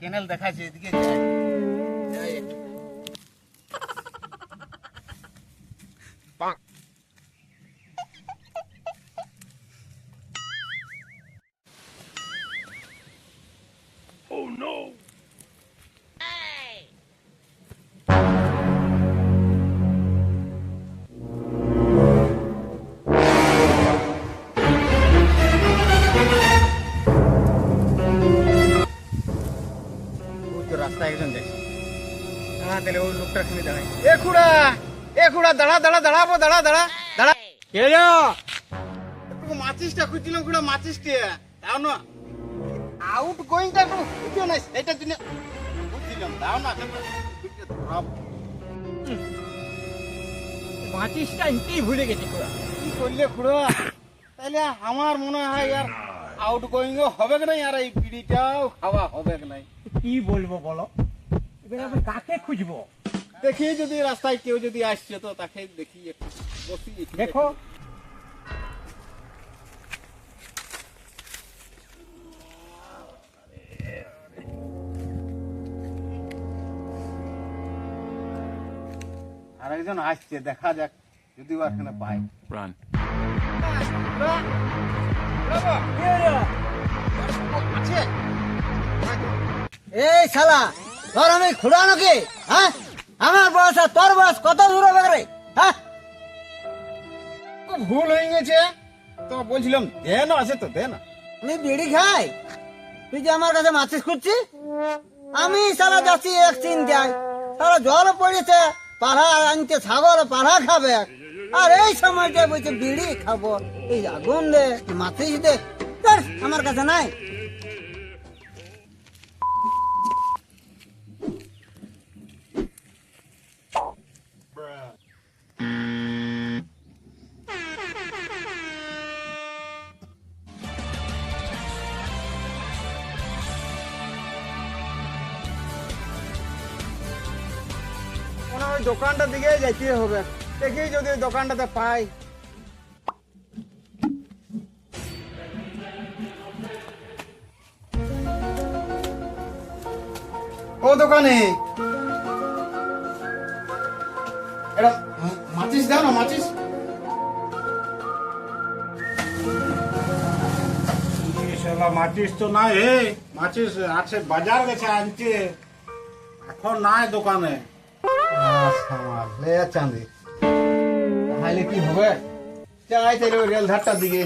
Kennel দেখাচ্ছে এদিকে। ওই তো রাস্তায় একজন দেখছি হ্যাঁ তাহলে ওই লোকটা খালি দাঁড়ায় এ খুড়া এ খুড়া দাঁড়া দাঁড়া দাঁড়াবো দাঁড়া দাঁড়া দাঁড়া কে যা একটু মাচিসটা খুঁজছিলাম খুড়া মাচিসটা দাও না আউট গোয়িংটা একটু খুঁজো না সেটা দিলে খুঁজছিলাম দাও না খুঁজে ধরাবো। ভুলে গেছি তোরা কি করলে খুড়া তাহলে আমার মনে হয় আর আউট গোয়িং হবে কি নাই আর এই বিড়িটাও খাওয়া হবে কি নাই? কি বলব বলো? এবার আমি কাকে খুঁজবো? দেখি যদি রাস্তায় কেউ যদি আসছে তো তাকে দেখি একটু বসি। একটু দেখো আর একজন আসছে দেখা যাক যদি ও এখানে পাই. আছে এই শালা তোর আমি খুড়া নাকি হ্যাঁ? আমার বয়স আর তোর বয়স কত দূর হবে রে হ্যাঁ? ভুল হয়ে গেছে। তো বলছিলাম দে না আছে তো দে না। আমি বিড়ি খাই? তুই যে আমার কাছে মাছিস খুঁজছিস? আমি সারা যাচ্ছি এক চিন্তায়। সারা জল পড়েছে। পাড়া আনতে ছাগল, পাড়া খাবে। আর এই সময়টা বলছে, বিড়ি খাব। এই আগুন দে মাতিস দে। আমার কাছে নাই। দোকানটার দিকে যাইতে হবে। দেখি যদি দোকানটাতে পাই। ও দোকানে। এটা মা- মাচিস দাও না, মাচিস। মাচিস তো নাই হে মাচিস আছে, বাজার গেছে আনছে এখন নাই দোকানে। চাঁদি। তাহলে কি হবে? যাই তাহলে ওই রেল ধারটার দিকে।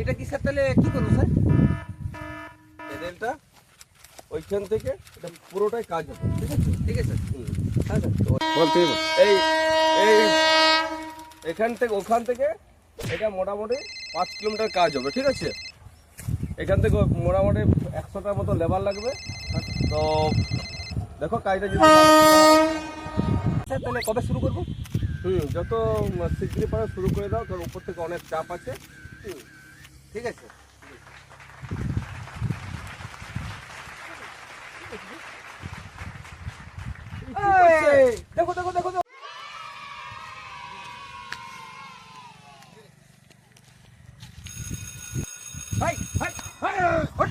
এটা কি স্যার তাহলে কি করব স্যার? এই রেলটা ওইখান থেকে এটা পুরোটাই কাজ হবে ঠিক আছে? ঠিক আছে। হুম। হ্যাঁ স্যার। এই এই এখান থেকে ওখান থেকে এটা মোটামুটি পাঁচ কিলোমিটার কাজ হবে ঠিক আছে? এখান থেকে মোটামুটি একশোটার মতো লেবার লাগবে। তো দেখো কাজটা যদি স্যার তাহলে কবে শুরু করব? হুম যত শিগগিরি পারে শুরু করে দাও কারণ উপর থেকে অনেক চাপ আছে। হুম, ঠিক আছে এই, দেখো দেখো দেখো দেখো। ভাই ভাই ভাই হট হট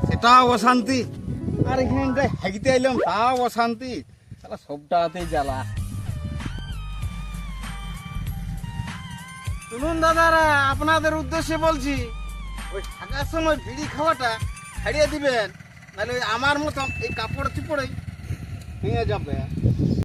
সেটাও অশান্তি। আর এখানে হাগিতে এলাম তাও অশান্তি। তাহলে সবটাতেই জ্বালা। শুনুন দাদারা, আপনাদের উদ্দেশ্যে বলছি, ওই থাকার সময় বিড়ি খাওয়াটা ছাড়িয়ে দিবেন, নাহলে আমার মতন এই কাপড় চুপড়ে ভেঙে যাবে।